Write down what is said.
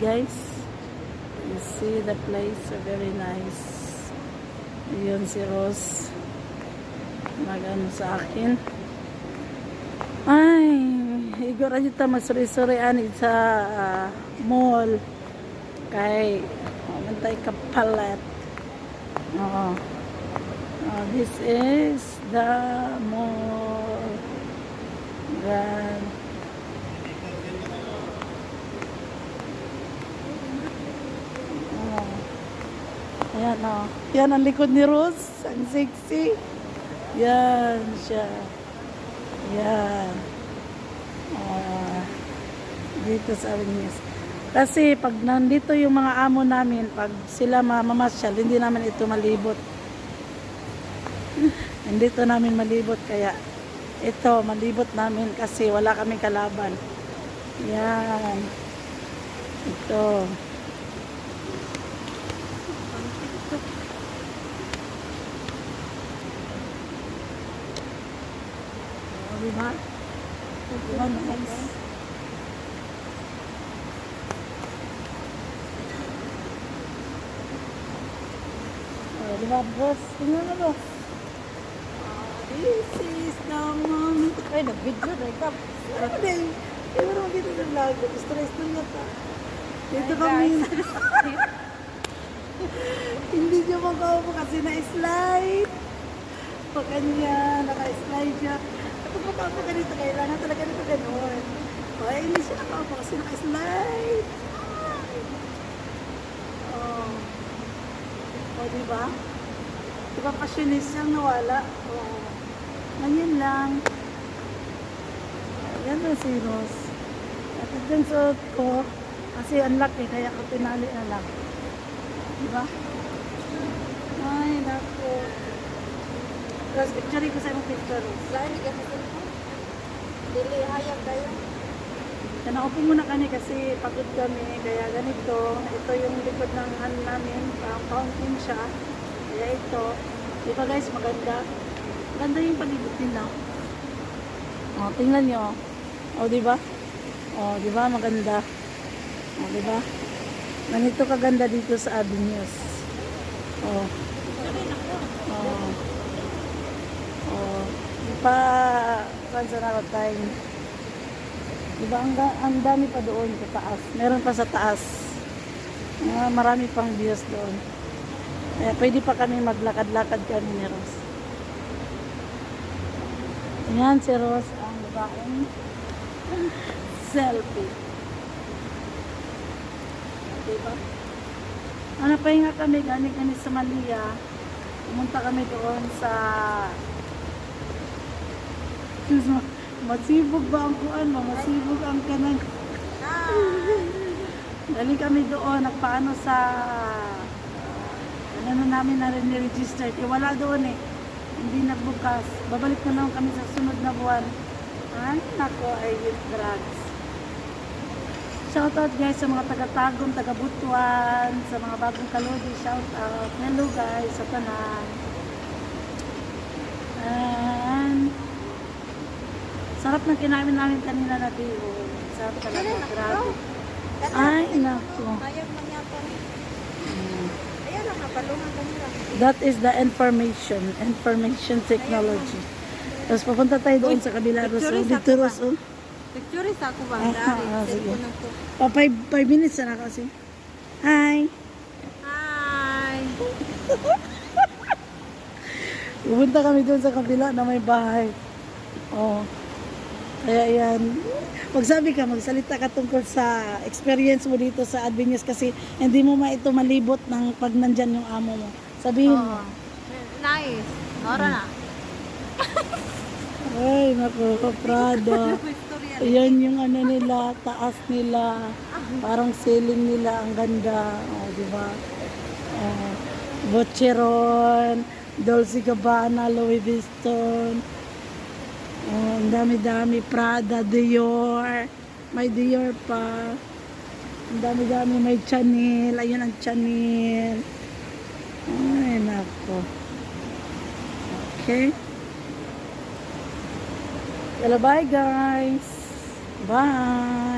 guys. You see the place, very nice. Yun si Rose. Magano sa akin. Ay, igor aja ta masuri-surian sa ah, mall. Kay, mantay kapalat. Oo. Oh, this is the mall. Gan. Ayan o. Oh. Yan ang likod ni Rose. Ang sexy. Yan siya. Yan. Ah, dito sa Avenidas. Kasi pag nandito yung mga amo namin, pag sila mamamasyal, hindi naman ito malibot. Nandito namin malibot kaya ito malibot namin kasi wala kami kalaban. Yan. Ito. Oh, diba? Diba nice? Oh, diba boss? Tingnan mo boss. This is the moment. Ay, nag-video na ikaw. Hindi. Hindi mo dito ng lago. Stress na nga ta. Dito kami. Hindi siya makaupo kasi na-slide. Pag kanya, naka-slide siya. Ka dito, kailangan talaga nito ganun. Ay, hindi siya nakaupo kasi naka-slide. Oh. O, diba? Diba passionist siyang nawala? Oo. Ganyan lang. Yan na si Rose. At suot ko. Kasi ang laki, kaya ko pinali na lang. Diba? Ay, naku. Tapos picture ko sa imong picture. Lain ni kasi Dili hayag kayo. Yan, naupo muna kami kasi pagod kami. Kaya ganito. Ito yung likod ng ano namin. Parang fountain siya. Kaya ito. Di ba guys, maganda. Maganda yung palibot nila. O, tingnan nyo. O, di ba? O, di ba? Maganda. O, di ba? Ganito kaganda dito sa Avenues. O. O. O. Di pa, once in a time. Di ba? Ang, ang dami pa doon sa taas. Meron pa sa taas. Ah, marami pang views doon. Kaya pwede pa kami maglakad-lakad kami ni Ros. Ayan si Ros ang babaeng selfie. Diba? Ano pa nga kami, galing kami sa Malia. Pumunta kami doon sa Masibog ba ang kuan mo? Masibog ang kanang Galing kami doon, nagpaano sa ano na namin na rin ni-register. Eh, wala doon eh. Hindi nagbukas. Babalik na naman kami sa sunod na buwan. Ay, nako, ay youth drugs. Shout out guys sa mga taga-tagong, taga-butuan, sa mga bagong kalodi, shout out. Hello guys, sa tanan. And, sarap ng kinamin namin kanina na bihon. Sarap talaga, grabe. Ay, nako. Hayag man yata. Mm. Ayan lang napalungan kanila. That is the information, information technology. Tapos papunta tayo doon sa kabila, Ros. picture Oh, is dito, ako Ros. Oh. Picture sa ako ba? Ah, ah, sige. Pa, five, five minutes na kasi. Hi! Hi. Pupunta kami doon sa kabila na may bahay. Oh. Kaya yan. Magsabi ka, magsalita ka tungkol sa experience mo dito sa Advenius kasi hindi mo ma ito malibot ng pag nandyan yung amo mo. Sabihin mo. Oh. Nice. Nora na. Ay, naku. Istorya. Ayan yung ano nila, taas nila. Parang ceiling nila, ang ganda. O, di ba? Oh, Bocheron, Dolce Gabbana, Louis Vuitton. Oh, ang dami-dami. Prada, Dior. May Dior pa. Ang dami-dami. May Chanel. Ayun ang Chanel. Ay, nako. Okay. Hello, bye guys. Bye.